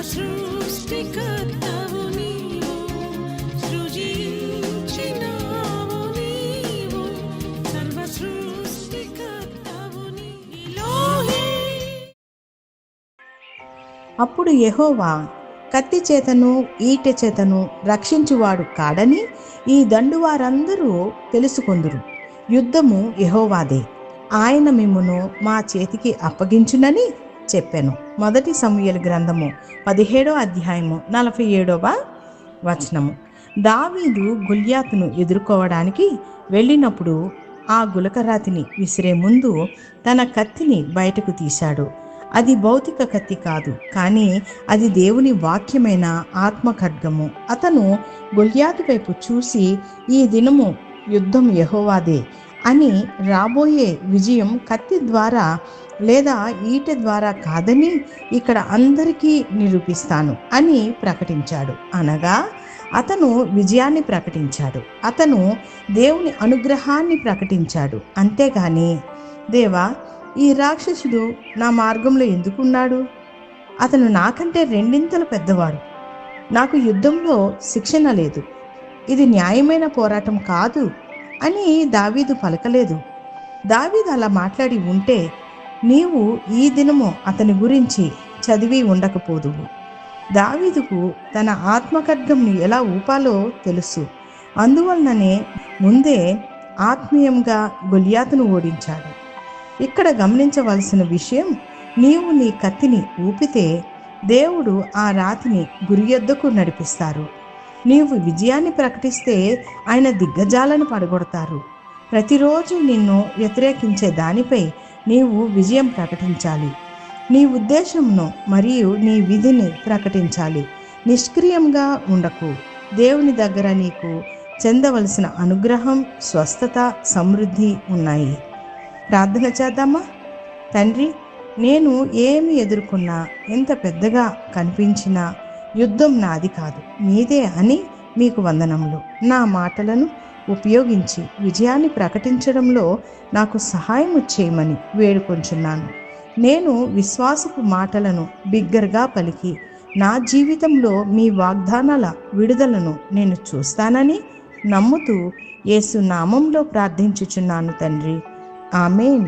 అప్పుడు యహోవా కత్తి చేతను ఈట చేతను రక్షించువాడు కాడని ఈ దండువారందరూ తెలుసుకుందురు. యుద్ధము యహోవాదే. ఆయన మిమ్మును మా చేతికి అప్పగించునని చెప్పాను. మొదటి సమూయలు గ్రంథము పదిహేడో అధ్యాయము నలభై ఏడవ వచనము. దావీదు గుల్యాతును ఎదుర్కోవడానికి వెళ్ళినప్పుడు ఆ గులకరాతిని విసిరే ముందు తన కత్తిని బయటకు తీశాడు. అది భౌతిక కత్తి కాదు కానీ అది దేవుని వాక్యమైన ఆత్మఖడ్గము. అతను గొల్యాతు వైపు చూసి ఈ దినము యుద్ధం యహోవాదే అని రాబోయే విజయం కత్తి ద్వారా లేదా ఈట ద్వారా కాదని ఇక్కడ అందరికీ నిరూపిస్తాను అని ప్రకటించాడు. అనగా అతను విజయాన్ని ప్రకటించాడు. అతను దేవుని అనుగ్రహాన్ని ప్రకటించాడు. అంతేగాని దేవా ఈ రాక్షసుడు నా మార్గంలో ఎందుకున్నాడు? అతను నాకంటే రెండింతలు పెద్దవాడు. నాకు యుద్ధంలో శిక్షణ లేదు. ఇది న్యాయమైన పోరాటం కాదు అని దావీదు పలకలేదు. దావీదు అలా మాట్లాడి ఉంటే నీవు ఈ దినము అతని గురించి చదివి ఉండకపోదువు. దావీదుకు తన ఆత్మఖడ్గంను ఎలా ఊపాలో తెలుసు. అందువలననే ముందే ఆత్మీయంగా గొలియాతును ఓడించాడు. ఇక్కడ గమనించవలసిన విషయం నీవు నీ కత్తిని ఊపితే దేవుడు ఆ రాతిని గురియొద్దకు నడిపిస్తారు. నీవు విజయాన్ని ప్రకటిస్తే ఆయన దిగ్గజాలను పడగొడతారు. ప్రతిరోజు నిన్ను వ్యతిరేకించే దానిపై నీవు విజయం ప్రకటించాలి. నీ ఉద్దేశంను మరియు నీ విధిని ప్రకటించాలి. నిష్క్రియంగా ఉండకు. దేవుని దగ్గర నీకు చెందవలసిన అనుగ్రహం స్వస్థత సమృద్ధి ఉన్నాయి. ప్రార్థన చేద్దామా? తండ్రి నేను ఏమి ఎదుర్కొన్నా ఎంత పెద్దగా కనిపించినా యుద్ధం నాది కాదు. మీదే అని మీకు వందనములు. నా మాటలను ఉపయోగించి విజయాన్ని ప్రకటించడంలో నాకు సహాయం చేయమని వేడుకొంచున్నాను. నేను విశ్వాసపు మాటలను బిగ్గరగా పలికి నా జీవితంలో మీ వాగ్దానాల విడుదలను నేను చూస్తానని నమ్ముతూ యేసు నామంలో ప్రార్థించుచున్నాను తండ్రి. ఆమెన్.